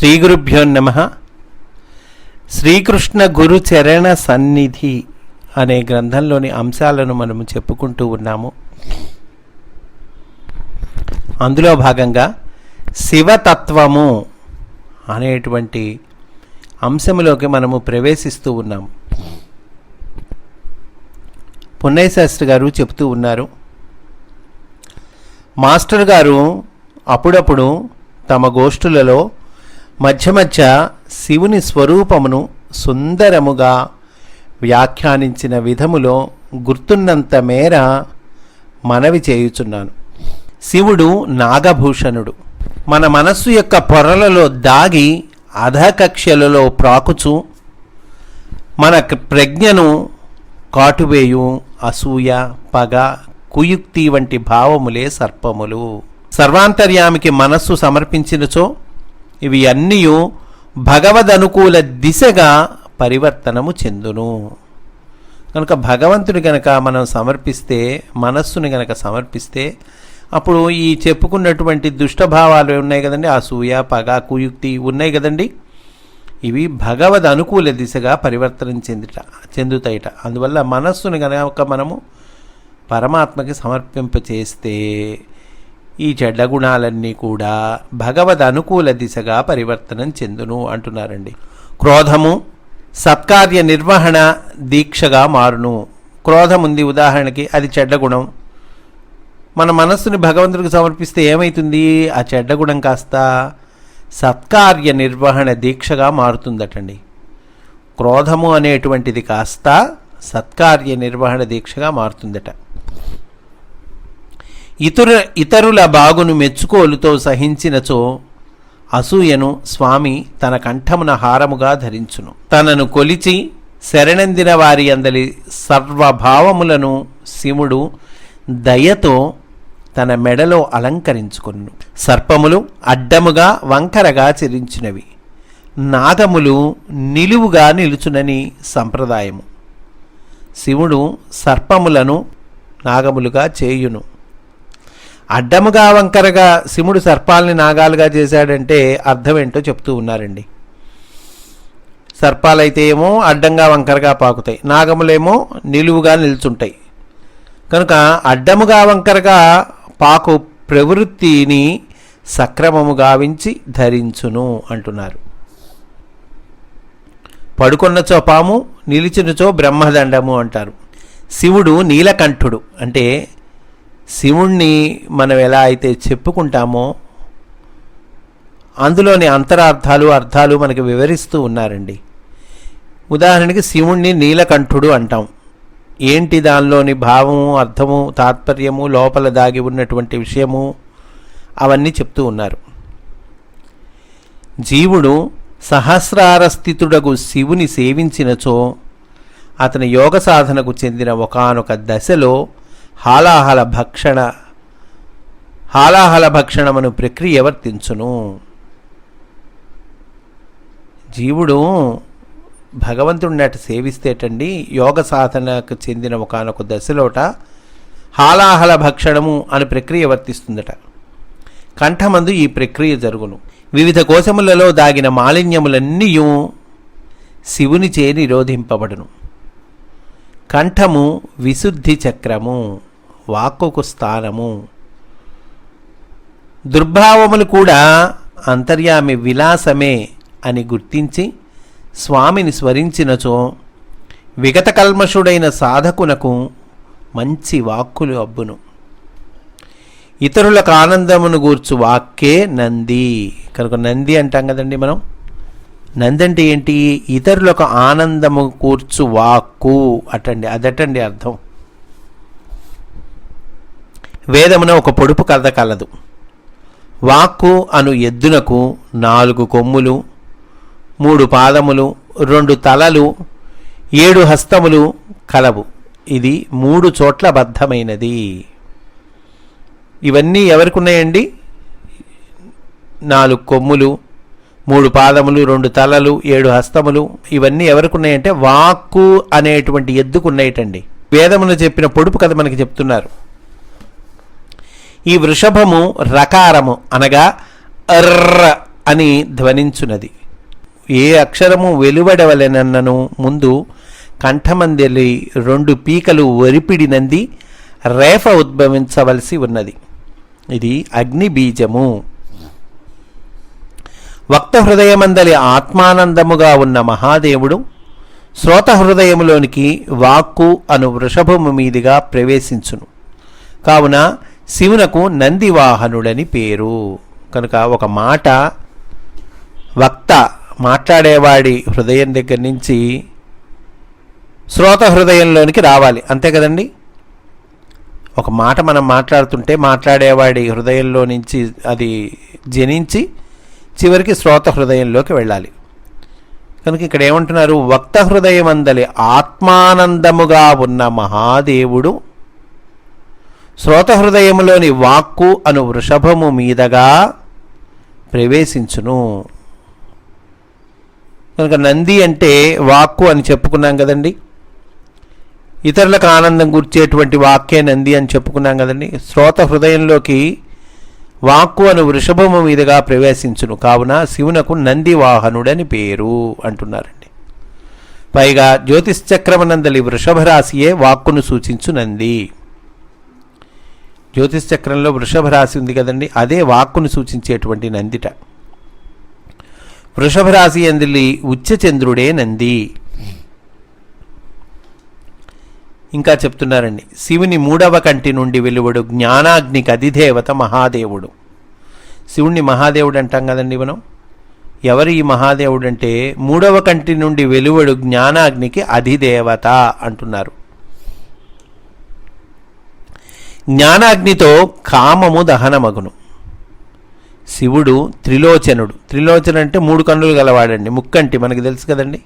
శ్రీ గురుభ్యో నమ. శ్రీకృష్ణ గురు చరణ సన్నిధి అనే గ్రంథంలోని అంశాలను మనము చెప్పుకుంటూ ఉన్నాము. అందులో భాగంగా శివతత్వము అనేటువంటి అంశంలోకి మనము ప్రవేశిస్తూ ఉన్నాము. పున్నయ్య శాస్త్రి గారు చెప్తూ ఉన్నారు మాస్టర్ గారు అప్పుడప్పుడు తమ గోష్ఠులలో మధ్య మధ్య శివుని స్వరూపమును సుందరముగా వ్యాఖ్యానించిన విధములో గుర్తున్నంత మేర మనవి చేయుచున్నాను. శివుడు నాగభూషణుడు. మన మనస్సు యొక్క పొరలలో దాగి అధకక్షలలో ప్రాకుచు మన ప్రజ్ఞను కాటువేయు అసూయ పగ కుయుక్తి వంటి భావములే సర్పములు. సర్వాంతర్యామికి మనస్సు సమర్పించినచో ఇవి అన్నీ భగవదనుకూల దిశగా పరివర్తనము చెందును. కనుక భగవంతుని గనక మనం సమర్పిస్తే మనస్సుని గనక సమర్పిస్తే అప్పుడు ఈ చెప్పుకున్నటువంటి దుష్టభావాలు ఉన్నాయి కదండి అసూయ పగ కుయుక్తి ఉన్నాయి కదండి. ఇవి భగవద్ అనుకూల దిశగా పరివర్తనం చెందుట చెందుతాయిట. అందువల్ల మనస్సుని కనుక మనము పరమాత్మకి సమర్పింపచేస్తే ఈ చెడ్డ గుణాలన్నీ కూడా భగవద్ అనుకూల దిశగా పరివర్తనం చెందును అంటున్నారండి. క్రోధము సత్కార్య నిర్వహణ దీక్షగా మారును. క్రోధం ఉంది ఉదాహరణకి అది చెడ్డ గుణం. మన మనస్సుని భగవంతుడికి సమర్పిస్తే ఏమవుతుంది ఆ చెడ్డ గుణం కాస్త సత్కార్య నిర్వహణ దీక్షగా మారుతుందటండి. క్రోధము అనేటువంటిది కాస్త సత్కార్య నిర్వహణ దీక్షగా మారుతుందట. ఇతరు ఇతరుల బాగును మెచ్చుకోలుతో సహించినచో అసూయను స్వామి తన కంఠమున హారముగా ధరించును. తనను కొలిచి శరణందిన వారి అందలి సర్వభావములను శివుడు దయతో తన మెడలో అలంకరించుకును సర్పములు అడ్డముగా వంకరగా చెరించినవి. నాగములు నిలువుగా నిలుచునని సంప్రదాయము. శివుడు సర్పములను నాగములుగా చేయును. అడ్డముగా వంకరగా శివుడు సర్పాలని నాగాలుగా చేశాడంటే అర్థం ఏంటో చెప్తూ ఉన్నారండి. సర్పాలైతే ఏమో అడ్డంగా వంకరగా పాకుతాయి. నాగములేమో నిలువుగా నిల్చుంటాయి. కనుక అడ్డముగా వంకరగా పాకు ప్రవృత్తిని సక్రమము గావించి ధరించును అంటున్నారు. పడుకున్నచో పాము నిలిచినచో బ్రహ్మదండము అంటారు. శివుడు నీలకంఠుడు అంటే శివుణ్ణి మనం ఎలా అయితే చెప్పుకుంటామో అందులోని అంతరార్థాలు అర్థాలు మనకి వివరిస్తూ ఉన్నారండి. ఉదాహరణకి శివుణ్ణి నీలకంఠుడు అంటాం. ఏంటి దానిలోని భావము అర్థము తాత్పర్యము లోపల దాగి ఉన్నటువంటి విషయము అవన్నీ చెప్తూ ఉన్నారు. జీవుడు సహస్రార స్థితుడకు శివుని సేవించినచో అతని యోగ సాధనకు చెందిన ఒకానొక దశలో హాలాహల భక్షణ హాలాహల భక్షణమును ప్రక్రియ వర్తించును. జీవుడు భగవంతుడిని అటు సేవిస్తేటండి యోగ సాధనకు చెందిన ఒకనొక దశలోట హాలాహల భక్షణము అని ప్రక్రియ వర్తిస్తుందట. కంఠమందు ఈ ప్రక్రియ జరుగును. వివిధ కోశములలో దాగిన మాలిన్యములన్నీ శివుని చే నిరోధింపబడును. కంఠము విశుద్ధి చక్రము. వాక్కుకు స్థానము. దుర్భావములు కూడా అంతర్యామి విలాసమే అని గుర్తించి స్వామిని స్మరించినచో విగత కల్మషుడైన సాధకునకు మంచి వాక్కులు అబ్బును. ఇతరులకు ఆనందమును గూర్చు వాక్కే నంది. కనుక నంది అంటాం కదండి మనం. నంది అంటే ఏంటి? ఇతరులకు ఆనందము కూర్చు వాక్కు. అటండి అదటండి అర్థం. వేదమున ఒక పొడుపు కథ కలదు. వాక్కు అను ఎద్దునకు నాలుగు కొమ్ములు మూడు పాదములు రెండు తలలు ఏడు హస్తములు కలవు. ఇది మూడు చోట్ల బద్ధమైనది. ఇవన్నీ ఎవరికి ఉన్నాయండి నాలుగు కొమ్ములు మూడు పాదములు రెండు తలలు ఏడు హస్తములు ఇవన్నీ ఎవరికి ఉన్నాయంటే వాక్కు అనేటువంటి ఎద్దుకు ఉన్నాయటండి. వేదమును చెప్పిన పొడుపు కథ మనకి చెప్తున్నారు. ఈ వృషభము రకారము అనగా అర్ర అని ధ్వనించున్నది ఏ అక్షరము వెలువడవలెనన్నను ముందు కంఠమందలి రెండు పీకలు ఒరిపిడినంది రేఫ ఉద్భవించవలసి ఉన్నది. ఇది అగ్ని బీజము. వక్త హృదయమందలి ఆత్మానందముగా ఉన్న మహాదేవుడు శ్రోత హృదయములోనికి వాక్కు అను వృషభము మీదుగా ప్రవేశించును. కావున శివునకు నందివాహనుడని పేరు. కనుక ఒక మాట వక్త మాట్లాడేవాడి హృదయం దగ్గర నుంచి శ్రోత హృదయంలోనికి రావాలి. అంతే కదండి? ఒక మాట మనం మాట్లాడుతుంటే మాట్లాడేవాడి హృదయంలో నుంచి అది జనించి చివరికి శ్రోత హృదయంలోకి వెళ్ళాలి. కనుక ఇక్కడ ఏమంటున్నారు? వక్త హృదయమందలి ఆత్మానందముగా ఉన్న మహాదేవుడు శ్రోత హృదయములోని వాక్కు అను వృషభము మీదగా ప్రవేశించును. కనుక నంది అంటే వాక్కు అని చెప్పుకున్నాం కదండి. ఇతరులకు ఆనందం గుర్చేటువంటి వాక్యే నంది అని చెప్పుకున్నాం కదండి. శ్రోత హృదయంలోకి వాక్కు అను వృషభము మీదుగా ప్రవేశించును. కావున శివునకు నంది వాహనుడని పేరు అంటున్నారండి. పైగా జ్యోతిశ్చక్రమనందలి వృషభ రాశియే వాక్కును సూచించు నంది. జ్యోతిశ్చక్రంలో వృషభ రాశి ఉంది కదండి అదే వాక్కును సూచించేటువంటి నందిట. వృషభ రాశి అందిలి ఉచ్చచంద్రుడే నంది. ఇంకా చెప్తున్నారండి శివుని మూడవ కంటి నుండి వెలువడు జ్ఞానాగ్నికి అధిదేవత మహాదేవుడు. శివుణ్ణి మహాదేవుడు అంటాం కదండి మనం. ఎవరు ఈ మహాదేవుడు అంటే మూడవ కంటి నుండి వెలువడు జ్ఞానాగ్నికి అధిదేవత అంటున్నారు. జ్ఞానాగ్నితో కామము దహనమగును. శివుడు త్రిలోచనుడు. త్రిలోచన అంటే మూడు కన్నులు గలవాడండి. ముక్కంటి మనకి తెలుసు కదండి.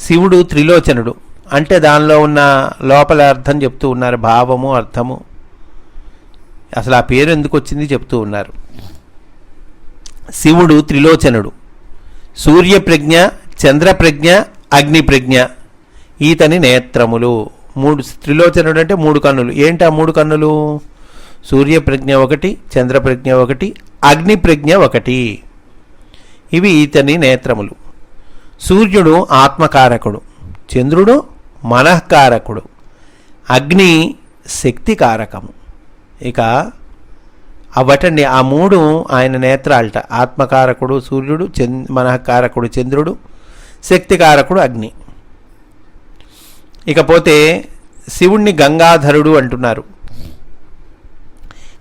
శివుడు త్రిలోచనుడు. అంటే దానిలో ఉన్న లోపల అర్థం చెప్తూ ఉన్నారు. భావము అర్థము. అసలు ఆ పేరు ఎందుకు వచ్చింది చెప్తూ ఉన్నారు. శివుడు త్రిలోచనుడు. సూర్యప్రజ్ఞ చంద్రప్రజ్ఞ అగ్నిప్రజ్ఞ ఈతని నేత్రములు. మూడు త్రిలోచనుడు అంటే మూడు కన్నులు. ఏంటి ఆ మూడు కన్నులు? సూర్యప్రజ్ఞ ఒకటి చంద్రప్రజ్ఞ ఒకటి అగ్నిప్రజ్ఞ ఒకటి. ఇవి ఇతని నేత్రములు. సూర్యుడు ఆత్మకారకుడు చంద్రుడు మనఃకారకుడు అగ్ని శక్తికారకము. ఇక అవటండి ఆ మూడు ఆయన నేత్రాలట. ఆత్మకారకుడు సూర్యుడు చంద్ మనఃకారకుడు చంద్రుడు శక్తికారకుడు అగ్ని. ఇకపోతే శివుణ్ణి గంగాధరుడు అంటున్నారు.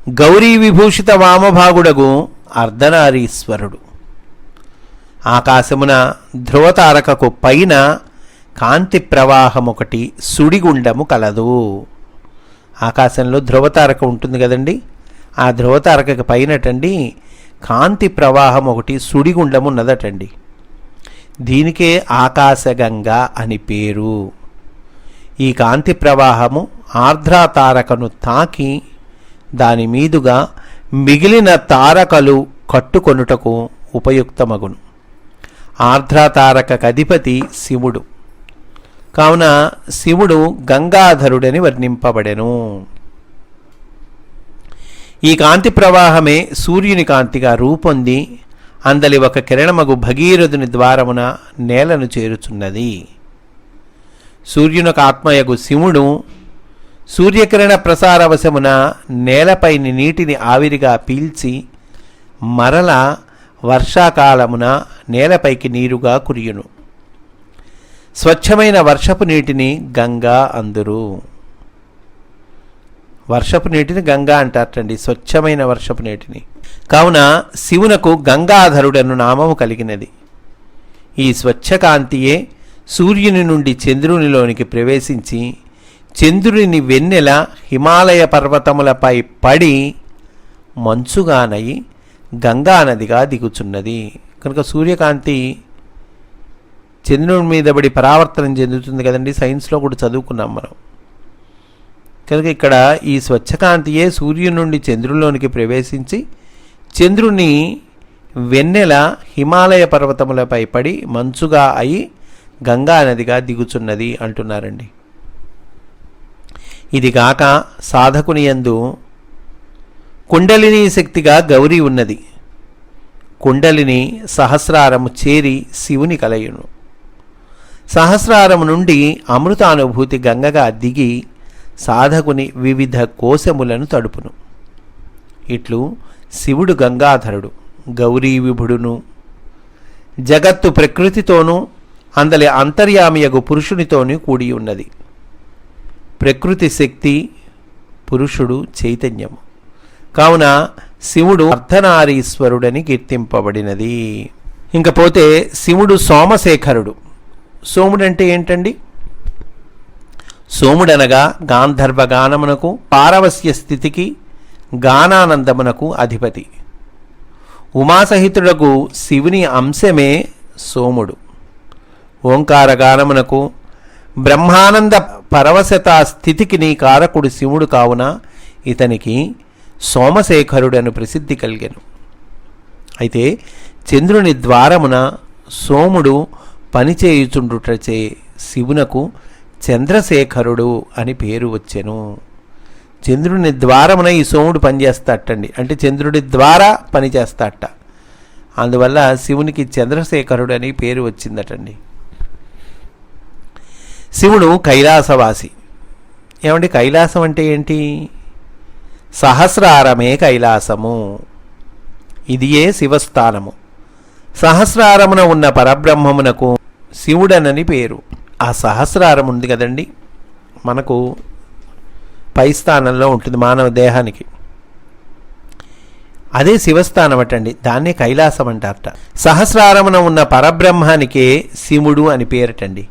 గౌరీ విభూషిత వామభాగుడగు అర్ధనారీశ్వరుడు. ఆకాశమున ధ్రువతారకకు పైన కాంతి ప్రవాహం ఒకటి సుడిగుండము కలదు. ఆకాశంలో ధ్రువతారక ఉంటుంది కదండి. ఆ ధ్రువతారకకి పైనటండి కాంతి ప్రవాహం ఒకటి సుడిగుండము ఉన్నదటండి దీనికే ఆకాశగంగ అని పేరు. ఈ కాంతి ప్రవాహము ఆర్ద్రా తారకను తాకి దాని మీదుగా మిగిలిన తారకలు కట్టుకొనుటకు ఉపయుక్తమగును. ఆర్ద్రా తారక అధిపతి శివుడు. కావున శివుడు గంగాధరుడని వర్ణింపబడెను. ఈ కాంతి ప్రవాహమే సూర్యుని కాంతిగా రూపొంది అందలి ఒక కిరణమగు భగీరథుని ద్వారమున నేలను చేరుచున్నది. సూర్యునకు ఆత్మయగు శివుడు సూర్యకిరణ ప్రసారవశమున నేలపైని నీటిని ఆవిరిగా పీల్చి మరల వర్షాకాలమున నేలపైకి నీరుగా కురియును. స్వచ్ఛమైన వర్షపు నీటిని గంగా అందురు. వర్షపు నీటిని గంగా అంటారటండి స్వచ్ఛమైన వర్షపు నీటిని. కావున శివునకు గంగాధరుడను నామము కలిగినది. ఈ స్వచ్ఛకాంతియే సూర్యుని నుండి చంద్రునిలోనికి ప్రవేశించి చంద్రుని వెన్నెల హిమాలయ పర్వతములపై పడి మంచుగానయి గంగా నదిగా దిగుచున్నది. కనుక సూర్యకాంతి చంద్రుని మీద పడి పరావర్తనం చెందుతుంది కదండి. సైన్స్లో కూడా చదువుకున్నాం మనం. కనుక ఇక్కడ ఈ స్వచ్ఛకాంతియే సూర్యుని నుండి చంద్రుల్లోనికి ప్రవేశించి చంద్రుని వెన్నెల హిమాలయ పర్వతములపై పడి మంచుగా అయి గంగా నదిగా దిగుచున్నది అంటున్నారండి. ఇదిగాక సాధకుని యందు కుండలిని శక్తిగా గౌరీ ఉన్నది. కుండలిని సహస్రారము చేరి శివుని కలయును. సహస్రారము నుండి అమృతానుభూతి గంగగా దిగి సాధకుని వివిధ కోశములను తడుపును. ఇట్లు శివుడు గంగాధరుడు గౌరీ విభుడును జగత్తు ప్రకృతితోనూ అందలి అంతర్యామియగు పురుషునితోనూ కూడి ఉన్నది. ప్రకృతి శక్తి పురుషుడు చైతన్యము. కావున శివుడు అర్ధనారీశ్వరుడని కీర్తింపబడినది. ఇంకపోతే శివుడు సోమశేఖరుడు. సోముడంటే ఏంటండి? సోముడనగా గాంధర్వ గానమునకు పారవస్య స్థితికి గానానందమునకు అధిపతి. ఉమాసహితుడకు శివుని అంశమే సోముడు. ఓంకారగానమునకు బ్రహ్మానంద పరవశత స్థితికి నీ కారకుడు శివుడు కావున ఇతనికి సోమశేఖరుడను ప్రసిద్ధి కలిగెను. అయితే చంద్రుని ద్వారమున సోముడు పనిచేయుచుండుటచే శివునకు చంద్రశేఖరుడు అని పేరు వచ్చెను. చంద్రుని ద్వారమున ఈ సోముడు పనిచేస్తాటండి. అంటే చంద్రుడి ద్వారా పనిచేస్తాట. అందువల్ల శివునికి చంద్రశేఖరుడు అని పేరు వచ్చిందటండి. శివుడు కైలాసవాసి. ఏమండి కైలాసం అంటే ఏంటి? సహస్రారమే కైలాసము. ఇదియే శివస్థానము. సహస్రారమున ఉన్న పరబ్రహ్మమునకు శివుడనని పేరు. ఆ సహస్రారం ఉంది కదండి. మనకు పై స్థానంలో ఉంటుంది మానవ దేహానికి. అదే శివస్థానం అటండి. దాన్నే కైలాసం అంటారట. సహస్రారమున ఉన్న పరబ్రహ్మానికే శివుడు అని పేరటండి.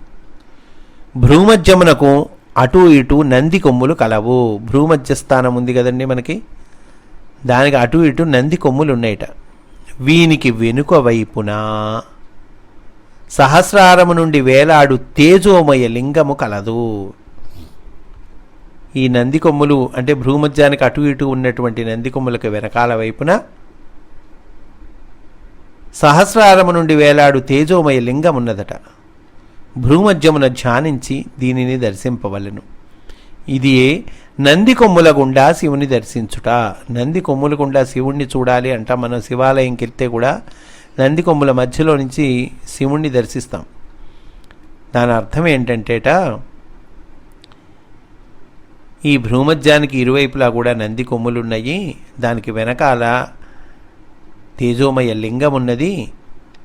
భ్రూమధ్యమునకు అటు ఇటు నంది కొమ్ములు కలవు. భ్రూమధ్య స్థానం ఉంది కదండి మనకి? దానికి అటు ఇటు నంది కొమ్ములు ఉన్నాయట వీనికి వెనుక వైపున సహస్రారము నుండి వేలాడు తేజోమయ లింగము కలదు. ఈ నంది కొమ్ములు అంటే భ్రూమధ్యానికి అటు ఇటు ఉన్నటువంటి నంది కొమ్ములకు వెనకాల వైపున సహస్రారము నుండి వేలాడు తేజోమయ లింగం ఉన్నదట భ్రూమధ్యమున ధ్యానించి దీనిని దర్శింపవలను. ఇది నంది కొమ్ముల గుండా శివుని దర్శించుట. నంది కొమ్ముల గుండా శివుణ్ణి చూడాలి అంట మనం శివాలయంకి వెళ్తే కూడా నంది కొమ్ముల మధ్యలో నుంచి శివుణ్ణి దర్శిస్తాం. దాని అర్థం ఏంటంటేట ఈ భ్రూమధ్యానికి ఇరువైపులా కూడా నంది కొమ్ములు ఉన్నాయి దానికి వెనకాల తేజోమయ లింగం ఉన్నది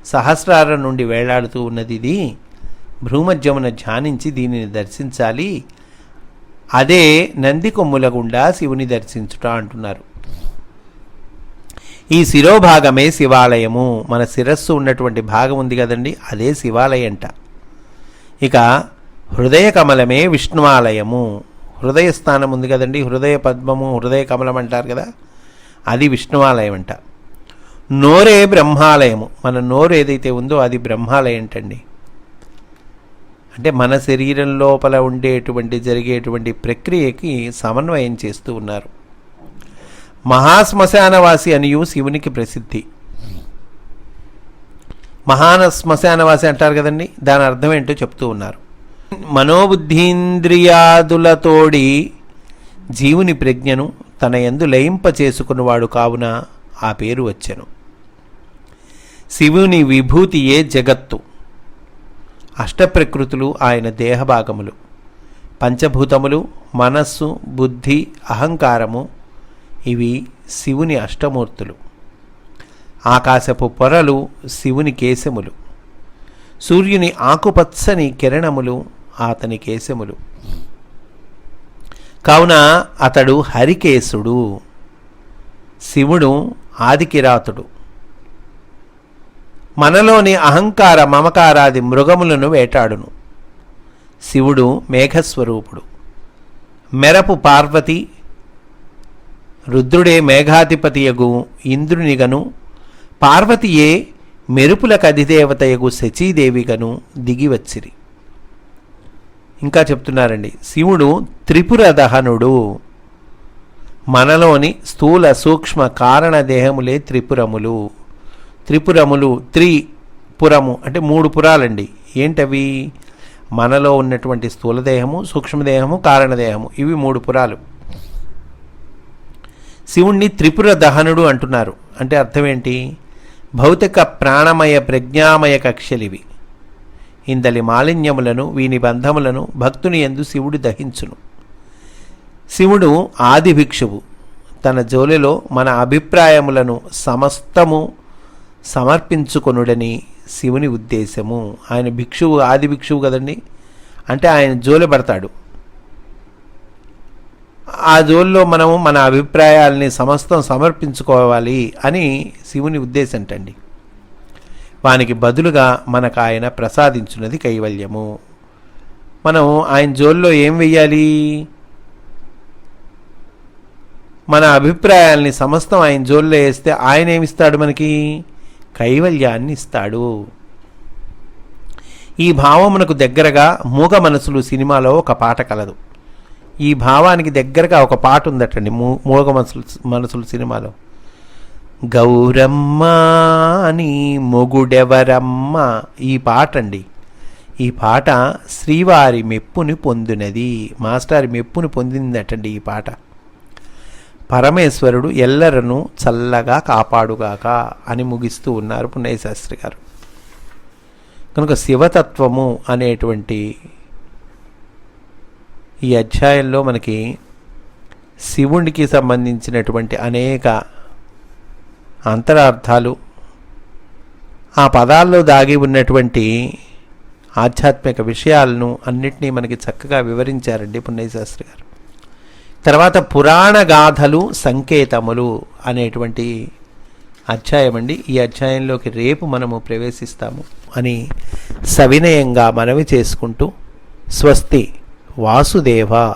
సహస్రారం నుండి వేలాడుతూ ఉన్నది ఇది. భ్రూమధ్యమున ధ్యానించి దీనిని దర్శించాలి. అదే నంది కొమ్ముల గుండా శివుని దర్శించుట అంటున్నారు. ఈ శిరోభాగమే శివాలయము. మన శిరస్సు ఉన్నటువంటి భాగం ఉంది కదండి అదే శివాలయంట ఇక హృదయ కమలమే విష్ణువాలయము. హృదయ స్థానం ఉంది కదండి హృదయ పద్మము హృదయ కమలం అంటారు కదా అది విష్ణువాలయం అంట. నోరే బ్రహ్మాలయము. మన నోరు ఏదైతే ఉందో అది బ్రహ్మాలయం అంటండి. అంటే మన శరీరం లోపల ఉండేటువంటి జరిగేటువంటి ప్రక్రియకి సమన్వయం చేస్తూ ఉన్నారు. మహాశ్మశానవాసి అనియు శివునికి ప్రసిద్ధి. మహాన శ్మశానవాసి అంటారు కదండి దాని అర్థం ఏంటో చెప్తూ ఉన్నారు. మనోబుద్ధీంద్రియాదులతోడి జీవుని ప్రజ్ఞను తన ఎందు లయింప చేసుకున్నవాడు కావున ఆ పేరు వచ్చెను. శివుని విభూతియే జగత్తు? అష్టప్రకృతులు ఆయన దేహభాగములు. పంచభూతములు మనస్సు బుద్ధి అహంకారము ఇవి శివుని అష్టమూర్తులు. ఆకాశపు పొరలు శివుని కేశములు. సూర్యుని ఆకుపచ్చని కిరణములు అతని కేశములు. కావున అతడు హరికేశుడు. శివుడు ఆదికిరాతుడు. మనలోని అహంకార మమకారాది మృగములను వేటాడును. శివుడు మేఘస్వరూపుడు. మెరపు పార్వతి రుద్రుడే మేఘాధిపతియగు ఇంద్రునిగను పార్వతియే మెరుపుల అధిదేవతయగు శచీదేవిగను దిగివచ్చిరి. ఇంకా చెప్తున్నారండి శివుడు త్రిపుర దహనుడు. మనలోని స్థూల సూక్ష్మ కారణ దేహములే త్రిపురములు. త్రిపురములు త్రిపురము అంటే మూడు పురాలండి. ఏంటవి? మనలో ఉన్నటువంటి స్థూలదేహము సూక్ష్మదేహము కారణదేహము. ఇవి మూడు పురాలు. శివుణ్ణి త్రిపుర దహనుడు అంటున్నారు. అంటే అర్థం ఏంటి? భౌతిక ప్రాణమయ ప్రజ్ఞామయ కక్షలివి ఇందలి మాలిన్యములను వీని బంధములను భక్తుని ఎందు శివుడు దహించును. శివుడు ఆది భిక్షువు తన జోలిలో మన అభిప్రాయములను సమస్తము సమర్పించుకొనుడని శివుని ఉద్దేశము. ఆయన భిక్షువు ఆది భిక్షువు కదండి? అంటే ఆయన జోలి పడతాడు. ఆ జోల్లో మనము మన అభిప్రాయాల్ని సమస్తం సమర్పించుకోవాలి అని శివుని ఉద్దేశం అంటండి వానికి బదులుగా మనకు ఆయన ప్రసాదించున్నది కైవల్యము. మనం ఆయన జోల్లో ఏం వెయ్యాలి? మన అభిప్రాయాల్ని సమస్తం ఆయన జోల్లో వేస్తే ఆయన ఏమిస్తాడు మనకి? కైవల్యాన్ని ఇస్తాడు. ఈ భావమునకు దగ్గరగా మూగ మనసులు సినిమాలో ఒక పాట కలదు. ఈ భావానికి దగ్గరగా ఒక పాట ఉందటండి మూ మూగ మనసులు మనసులు సినిమాలో. గౌరమ్మ అని మొగుడెవరమ్మ ఈ పాట అండి ఈ పాట శ్రీవారి మెప్పుని పొందినది మాస్టర్ మెప్పుని పొందిందటండి ఈ పాట. పరమేశ్వరుడు ఎల్లరను చల్లగా కాపాడుగాక అని ముగిస్తూ ఉన్నారు పుణ్యశాస్త్రి గారు. కనుక శివతత్వము అనేటువంటి ఈ అధ్యాయంలో మనకి శివునికి సంబంధించినటువంటి అనేక అంతరార్థాలు ఆ పదాల్లో దాగి ఉన్నటువంటి ఆధ్యాత్మిక విషయాలను అన్నిటినీ మనకి చక్కగా వివరించారండి పుణ్యశాస్త్రి గారు. తర్వాత పురాణ గాథలు సంకేతములు అనేటువంటి అధ్యాయం అండి ఈ అధ్యాయంలోకి రేపు మనము ప్రవేశిస్తాము అని సవినయంగా మనవి చేసుకుంటూ స్వస్తి వాసుదేవ.